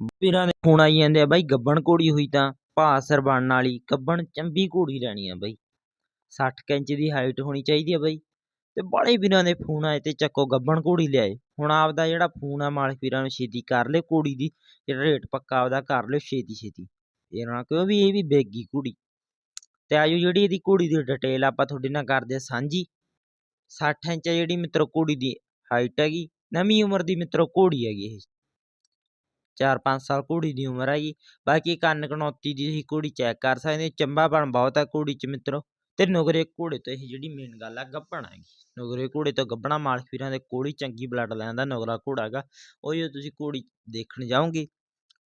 ਵੀਰਾਂ ਦੇ ਫੋਨ ਆਈ ਜਾਂਦੇ ਆ, ਬਾਈ ਗੱਬਣ ਘੋੜੀ ਹੋਈ ਤਾਂ ਭਾਸਰ ਬਣਨ ਵਾਲੀ ਗੱਬਣ ਚੰਬੀ ਘੋੜੀ ਲੈਣੀ ਆ ਬਾਈ। 60 ਕੁ ਇੰਚ ਦੀ ਹਾਈਟ ਹੋਣੀ ਚਾਹੀਦੀ ਆ ਬਾਈ। ਤੇ ਬੜੇ ਵੀਰਾਂ ਦੇ ਫੋਨ ਆਏ ਤੇ ਚੱਕੋ ਗੱਬਣ ਘੋੜੀ ਲਿਆਏ। ਹੁਣ ਆਪਦਾ ਜਿਹੜਾ ਫੋਨ ਆ ਮਾਲਕ ਵੀਰਾਂ ਨੂੰ ਛੇਤੀ ਕਰ ਲਿਓ ਘੋੜੀ ਦੀ, ਜਿਹੜਾ ਰੇਟ ਪੱਕਾ ਆਪਦਾ ਕਰ ਲਿਓ ਛੇਤੀ ਛੇਤੀ। ਇਹ ਨਾ ਕਿਉਂ ਵੀ ਇਹ ਵੀ ਬੇਗੀ ਘੋੜੀ। ਤੇ ਆਜੋ ਜਿਹੜੀ ਇਹਦੀ ਘੋੜੀ ਦੀ ਡਿਟੇਲ ਆਪਾਂ ਤੁਹਾਡੇ ਨਾਲ ਕਰਦੇ ਆ ਸਾਂਝੀ। 60 ਇੰਚ ਜਿਹੜੀ ਮਿੱਤਰੋ ਘੋੜੀ ਦੀ ਹਾਈਟ ਹੈਗੀ, ਨਵੀਂ ਉਮਰ ਦੀ ਮਿੱਤਰੋ ਘੋੜੀ ਹੈਗੀ ਇਹ। 4-5 ਸਾਲ ਘੋੜੀ ਦੀ ਉਮਰ ਹੈਗੀ ਬਾਕੀ ਕੰਨ ਕਨੌਤੀ ਦੀ ਤੁਸੀਂ ਘੋੜੀ ਚੈੱਕ ਕਰ ਸਕਦੇ ਹੋ। ਚੰਬਾਪਣ ਬਹੁਤ ਹੈ ਘੋੜੀ 'ਚ ਮਿੱਤਰੋ। ਤੇ ਨੁਗਰੇ ਘੋੜੇ ਤੋਂ ਇਹ ਜਿਹੜੀ ਮੇਨ ਗੱਲ ਆ, ਗੱਭਣ ਹੈਗੀ ਨੁਗਰੇ ਘੋੜੇ ਤੋਂ ਗੱਭਣਾ ਮਾਲਕ ਵੀਰਾਂ ਦੇ ਕੋਲ ਚੰਗੀ ਬਲੱਡ ਲੈਣ ਦਾ ਨੁਗਰਾ ਘੋੜਾ ਹੈਗਾ। ਉਹ ਜਦੋਂ ਤੁਸੀਂ ਘੋੜੀ ਦੇਖਣ ਜਾਓਗੇ,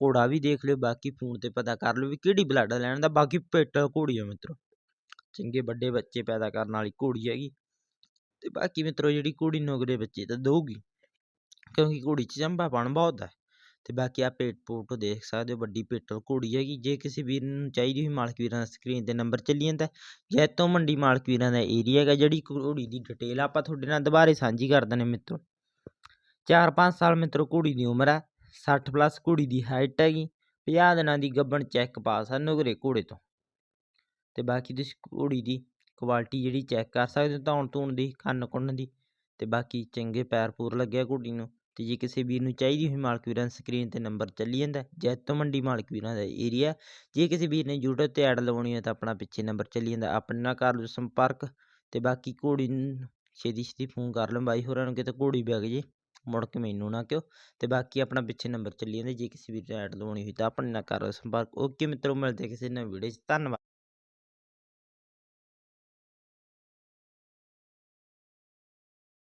ਘੋੜਾ ਵੀ ਦੇਖ ਲਿਓ, ਬਾਕੀ ਫੋਨ ਤੇ ਪਤਾ ਕਰ ਲਿਓ ਵੀ ਕਿਹੜੀ ਬਲੱਡ ਲੈਣ ਦਾ, ਬਾਕੀ ਪਿੱਟ ਘੋੜੀ ਆ ਮਿੱਤਰੋ। ਚੰਗੇ ਵੱਡੇ ਬੱਚੇ ਪੈਦਾ ਕਰਨ ਵਾਲੀ ਘੋੜੀ ਹੈਗੀ। ਤੇ ਬਾਕੀ ਮਿੱਤਰੋ ਜਿਹੜੀ ਘੋੜੀ ਨੁਗਰੇ ਬੱਚੇ ਤਾਂ ਦਊਗੀ, ਕਿਉਂਕਿ ਘੋੜੀ 'ਚ ਚੰਬਾਪਣ ਬਹੁਤ ਹੈ ਤੇ ਬਾਕੀ ਆ ਪੇਟ ਪੂਟ ਦੇਖ ਸਕਦੇ ਹੋ, ਵੱਡੀ ਪੇਟਲ ਘੋੜੀ ਹੈਗੀ, ਜੇ ਕਿਸੇ ਵੀਰ ਨੂੰ ਚਾਹੀਦੀ ਹੋਈ ਮਾਲਕ ਵੀਰਾਂ ਦਾ ਸਕਰੀਨ ਤੇ ਨੰਬਰ ਚੱਲੀ ਜਾਂਦਾ ਜੈਤੋਂ ਮੰਡੀ ਮਾਲਕ ਵੀਰਾਂ ਦਾ ਏਰੀਆ ਹੈਗਾ, ਜਿਹੜੀ ਘੋੜੀ ਦੀ ਡਿਟੇਲ ਆਪਾਂ ਤੁਹਾਡੇ ਨਾਲ ਦੁਬਾਰੇ ਸਾਂਝੀ ਕਰ ਦਿੰਦੇ ਮਿੱਤਰੋ। 4-5 ਸਾਲ ਮਿੱਤਰੋ ਘੋੜੀ ਦੀ ਉਮਰ ਹੈ 60 ਪਲੱਸ ਘੋੜੀ ਦੀ ਹਾਈਟ ਹੈਗੀ 50 ਦਿਨਾਂ ਦੀ ਗੱਬਣ ਚੈੱਕ ਪਾਸ ਆ ਨੁਗਰੇ ਘੋੜੇ ਤੋਂ। ਤੇ ਬਾਕੀ ਤੁਸੀਂ ਘੋੜੀ ਦੀ ਕੁਆਲਿਟੀ ਜਿਹੜੀ ਚੈੱਕ ਕਰ ਸਕਦੇ ਹੋ, ਧੌਣ ਧੂਣ ਦੀ ਕੰਨ ਕੁੰਨ ਦੀ, ਤੇ ਬਾਕੀ ਚੰਗੇ ਪੈਰ ਪੂਰ ਲੱਗਿਆ ਘੋੜੀ ਨੂੰ। ਤੇ ਜੇ ਕਿਸੇ ਵੀਰ ਨੂੰ ਚਾਹੀਦੀ ਹੋਈ ਮਾਲਕ ਵੀਰਾਂ ਸਕਰੀਨ ਤੇ ਨੰਬਰ ਚੱਲੀ ਜਾਂਦਾ, ਜੈਤੋ ਮੰਡੀ ਮਾਲਕ ਵੀਰਾਂ ਦਾ ਏਰੀਆ ਜੇ ਕਿਸੇ ਵੀਰ ਨੇ YouTube ਤੇ ਐਡ ਲਵਾਉਣੀ ਹੈ ਤਾਂ ਆਪਣਾ ਪਿੱਛੇ ਨੰਬਰ ਚੱਲੀ ਜਾਂਦਾ, ਆਪਣੇ ਨਾਲ ਕਰ ਲਓ ਸੰਪਰਕ ਤੇ ਬਾਕੀ ਘੋੜੀ ਨੂੰ ਛੇਤੀ ਛੇਤੀ ਫੋਨ ਕਰ ਲਓ ਬਾਈ ਹੋਰਾਂ ਨੂੰ, ਕਿਤੇ ਘੋੜੀ ਵਿਕ ਜੇ, ਮੁੜ ਕੇ ਮੈਨੂੰ ਨਾ ਕਿਉਂ ਤੇ ਬਾਕੀ ਆਪਣਾ ਪਿੱਛੇ ਨੰਬਰ ਚੱਲੀ ਜਾਂਦਾ, ਜੇ ਕਿਸੇ ਵੀਰ ਨੇ ਐਡ ਲਵਾਉਣੀ ਹੋਈ ਤਾਂ ਆਪਣੇ ਨਾਲ ਕਰ ਲਓ ਸੰਪਰਕ। ਓਕੇ ਮਿੱਤਰੋ, ਮਿਲਦੇ ਕਿਸੇ ਨਵੇਂ ਵੀਡੀਓ 'ਚ। ਧੰਨਵਾਦ।